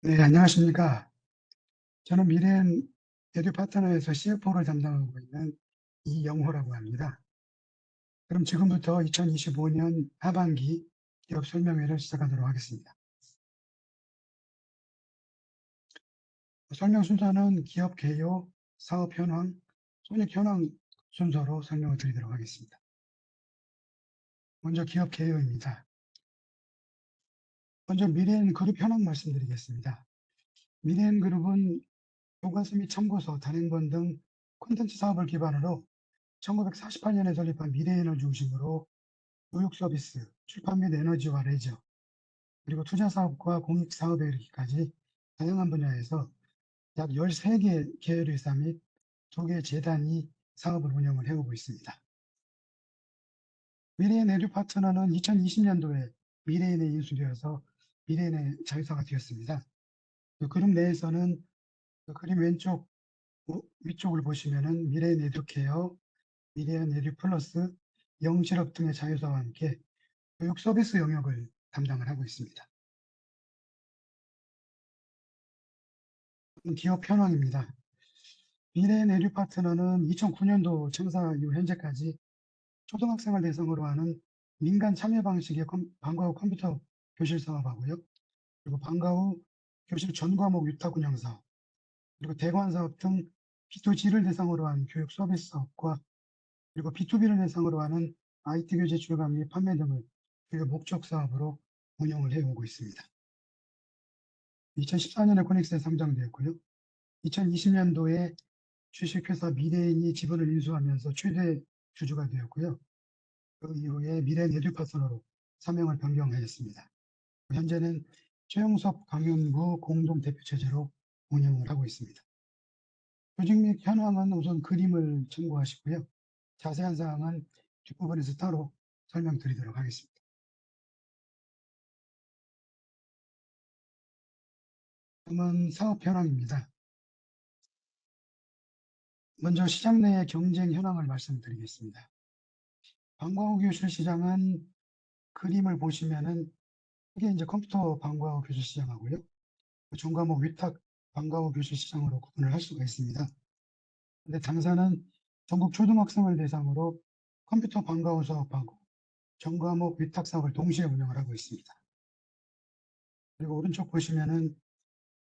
네, 안녕하십니까. 저는 미래엔 에듀 파트너에서 CFO를 담당하고 있는 이영호라고 합니다. 그럼 지금부터 2025년 하반기 기업 설명회를 시작하도록 하겠습니다. 설명 순서는 기업 개요, 사업 현황, 손익 현황 순서로 설명을 드리도록 하겠습니다. 먼저 기업 개요입니다. 먼저 미래엔 그룹 현황 말씀드리겠습니다. 미래엔 그룹은 교과서 및 참고서, 단행본 등 콘텐츠 사업을 기반으로 1948년에 설립한 미래엔을 중심으로 교육 서비스, 출판 및 에너지와 레저, 그리고 투자 사업과 공익 사업에 이르기까지 다양한 분야에서 약 13개 계열회사 및 2개 재단이 사업을 운영을 해오고 있습니다. 미래엔 에듀 파트너는 2020년도에 미래엔에 인수되어서 미래엔의 자회사가 되었습니다. 그 그룹 내에서는 그 그림 왼쪽 우- 위쪽을 보시면은 미래엔 에듀케어, 미래엔 에듀 플러스, 영실업 등의 자회사와 함께 교육 서비스 영역을 담당을 하고 있습니다. 기업 현황입니다. 미래엔 에듀 파트너는 2009년도 창사 이후 현재까지 초등학생을 대상으로 하는 민간 참여 방식의 컴- 방과 후 컴퓨터 교실 사업하고요. 그리고 방과 후 교실 전 과목 위탁 운영 사업, 그리고 대관 사업 등 B2G를 대상으로 한 교육 서비스 사업과 그리고 B2B를 대상으로 하는 IT 교재 출간 및 판매 등을 교육 목적 사업으로 운영을 해오고 있습니다. 2014년에 코닉스에 상장되었고요. 2020년도에 주식회사 미래인이 지분을 인수하면서 최대 주주가 되었고요. 그 이후에 미래인 에듀파트너로 사명을 변경하였습니다. 현재는 최영섭 강윤구 공동 대표 체제로 운영을 하고 있습니다. 조직 및 현황은 우선 그림을 참고하시고요. 자세한 사항은 뒷부분에서 따로 설명드리도록 하겠습니다. 다음은 사업 현황입니다. 먼저 시장 내의 경쟁 현황을 말씀드리겠습니다. 방과후 교실 시장은 그림을 보시면은 이게 이제 컴퓨터 방과후 교실 시장하고요. 그 전과목 위탁 방과후 교실 시장으로 구분을 할 수가 있습니다. 근데 당사는 전국 초등학생을 대상으로 컴퓨터 방과후 사업하고 전과목 위탁 사업을 동시에 운영을 하고 있습니다. 그리고 오른쪽 보시면은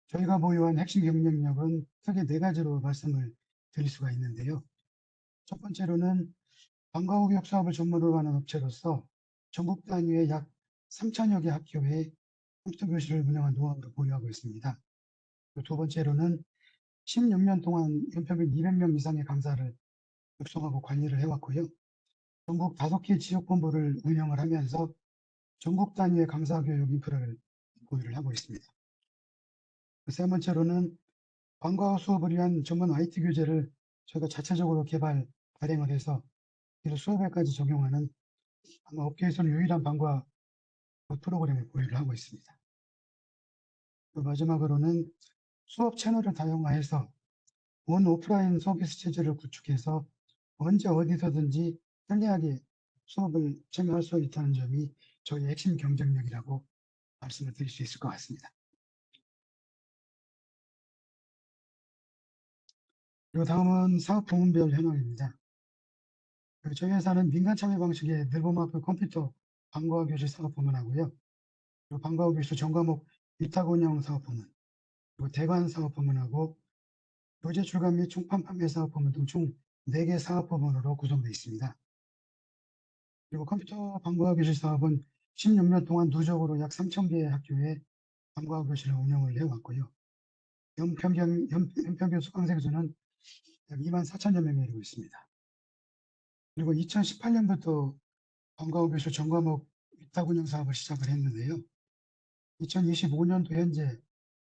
저희가 보유한 핵심 경쟁력은 크게 네 가지로 말씀을 드릴 수가 있는데요. 첫 번째로는 방과후 교육 사업을 전문으로 하는 업체로서 전국 단위의 약 3천여 개 학교에 컴퓨터 교실을 운영한 노하우를 보유하고 있습니다. 두 번째로는 16년 동안 연평균 200명 이상의 강사를 육성하고 관리를 해왔고요. 전국 다섯 개 지역본부를 운영을 하면서 전국 단위의 강사 교육 인프라를 보유를 하고 있습니다. 그세 번째로는 방과후 수업을 위한 전문 IT 교재를 저희가 자체적으로 개발, 발행을 해서 이를 수업에까지 적용하는 아마 업계에서는 유일한 방과 프로그램을 보유를 하고 있습니다. 그 마지막으로는 수업 채널을 다양화해서 원 오프라인 서비스 체제를 구축해서 언제 어디서든지 편리하게 수업을 참여할 수 있다는 점이 저희 핵심 경쟁력이라고 말씀을 드릴 수 있을 것 같습니다. 그리고 다음은 사업 부문별 현황입니다. 그 저희 회사는 민간 참여 방식의 늘보마크 컴퓨터 방과후 교실 사업 부문 하고요. 그리고 방과후 교실 전과목 위탁 운영 사업 부문, 그리고 대관 사업 부문하고 교재 출간 및 총판 판매 사업 부문 등 총 4개 사업 부문으로 구성되어 있습니다. 그리고 컴퓨터 방과후 교실 사업은 16년 동안 누적으로 약 3,000개의 학교에 방과후 교실을 운영을 해왔고요. 연평균, 연, 연평균 수강생 수는 약 2만 4천여 명에 이르고 있습니다. 그리고 2018년부터 교실 전과목 위탁 운영 사업을 시작을 했는데요. 2025년도 현재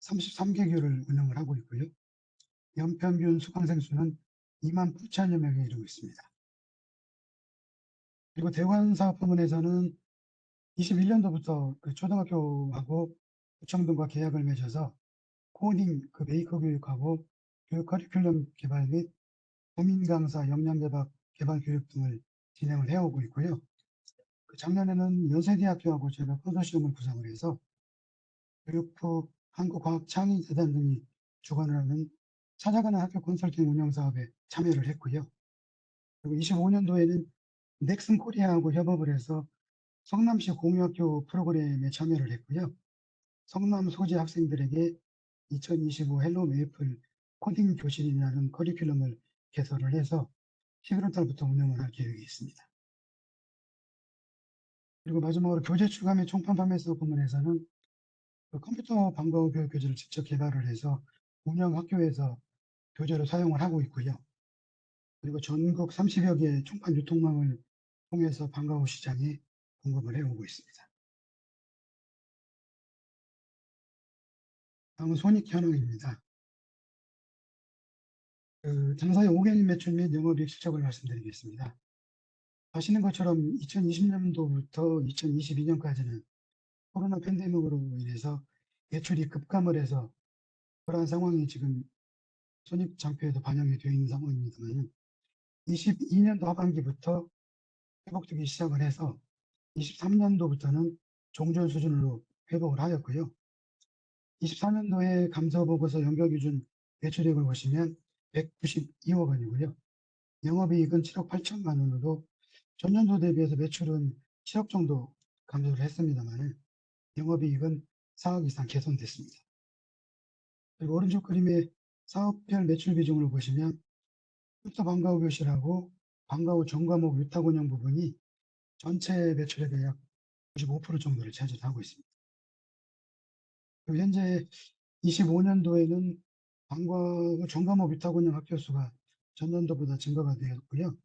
33개 교를 운영을 하고 있고요. 연평균 수강생 수는 2만 9천여 명에 이르고 있습니다. 그리고 대관 사업 부문에서는 21년도부터 그 초등학교하고 구청 등과 계약을 맺어서 코딩, 그 메이커 교육하고 교육 커리큘럼 개발 및 도민 강사 역량 개발, 개발 교육 등을 진행을 해오고 있고요. 그 작년에는 연세대학교하고 저희가 컨소시엄을 구성을 해서 교육부 한국과학창의재단 등이 주관을 하는 찾아가는 학교 컨설팅 운영 사업에 참여를 했고요. 그리고 25년도에는 넥슨 코리아하고 협업을 해서 성남시 공유학교 프로그램에 참여를 했고요. 성남 소재 학생들에게 2025 헬로 메이플 코딩 교실이라는 커리큘럼을 개설을 해서 11월 달부터 운영을 할 계획이 있습니다. 그리고 마지막으로 교재 추가 및 총판 판매서 부문에서는 그 컴퓨터 방과후 교육 교재를 직접 개발을 해서 운영 학교에서 교재로 사용을 하고 있고요. 그리고 전국 30여 개의 총판 유통망을 통해서 방과후 시장에 공급을 해오고 있습니다. 다음은 손익 현황입니다. 그 당사의 5개년 매출 및 영업이익 실적을 말씀드리겠습니다. 아시는 것처럼 2020년도부터 2022년까지는 코로나 팬데믹으로 인해서 매출이 급감을 해서 그러한 상황이 지금 손익 장표에도 반영이 되어 있는 상황입니다만 22년도 하반기부터 회복되기 시작을 해서 23년도부터는 종전 수준으로 회복을 하였고요. 24년도에 감사보고서 연결기준 매출액을 보시면 192억 원이고요. 영업이익은 7억 8천만 원으로 전년도 대비해서 매출은 7억 정도 감소를 했습니다만 영업이익은 4억 이상 개선됐습니다. 그리고 오른쪽 그림의 사업별 매출 비중을 보시면 컴퓨터 방과후 교실하고 방과후 전과목 위탁 운영 부분이 전체 매출액의 약95% 정도를 차지하고 있습니다. 그리고 현재 25년도에는 방과후 전과목 위탁 운영 학교 수가 전년도보다 증가가 되었고요.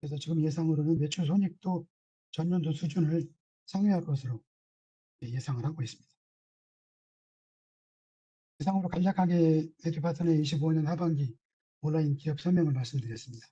그래서 지금 예상으로는 매출 손익도 전년도 수준을 상회할 것으로 예상을 하고 있습니다. 이상으로 간략하게 에듀파트너의 25년 하반기 온라인 기업 설명을 말씀드렸습니다.